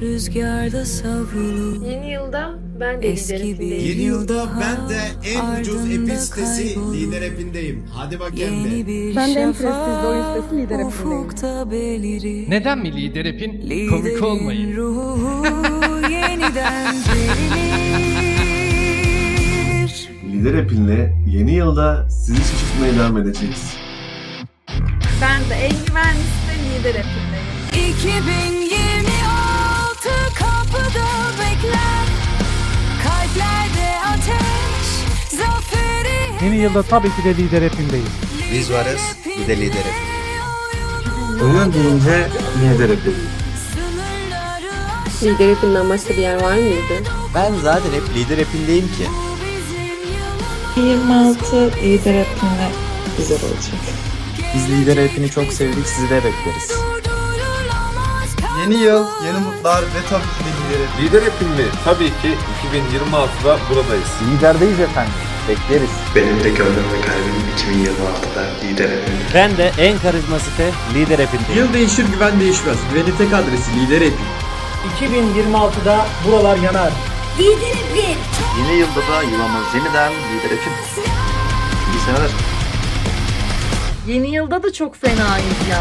rüzgarda savrulur Yeni yılda ben de Eski liderim bir-. Yeni yılda ben de en ucuz ardında epil sitesi kaybolur. lider epindeyim. Hadi bakayım Yeni bir Ben de en prestijli oyun sitesi lider hepindeyim. Ufukta belirir Neden mi lider hepin? Komik Liderin olmayın. ruhu yeniden dirilir Lider App'inle yeni yılda sizi şaşırtmaya devam edeceğiz. Ben de en güvenlisi de lider hepindeyim. 2026 kapıda bekler Kalplerde ateş Zaferi Yeni yılda tabii ki de lider hepindeyim. Biz varız, bir de lider hep. Oyun deyince lider App'in. Lider hepinden başka bir yer var mıydı? Ben zaten hep lider hepindeyim ki. 26 lider hakkında güzel olacak. Biz lider hepini çok sevdik, sizi de bekleriz. Yeni yıl, yeni mutlar ve tabii ki de lider Lider App'in mi? Tabii ki 2026'da buradayız. Liderdeyiz efendim, bekleriz. Benim de gönlüm ve kalbim 2026'da lider hepimde. Ben de en karizma site lider hepindeyim. Yıl değişir güven değişmez. Güvenin tek adresi lider epin. 2026'da buralar yanar. Yeni yılda da yılamaz yeniden lider hepin. İyi seneler. Yeni yılda da çok fenayız ya.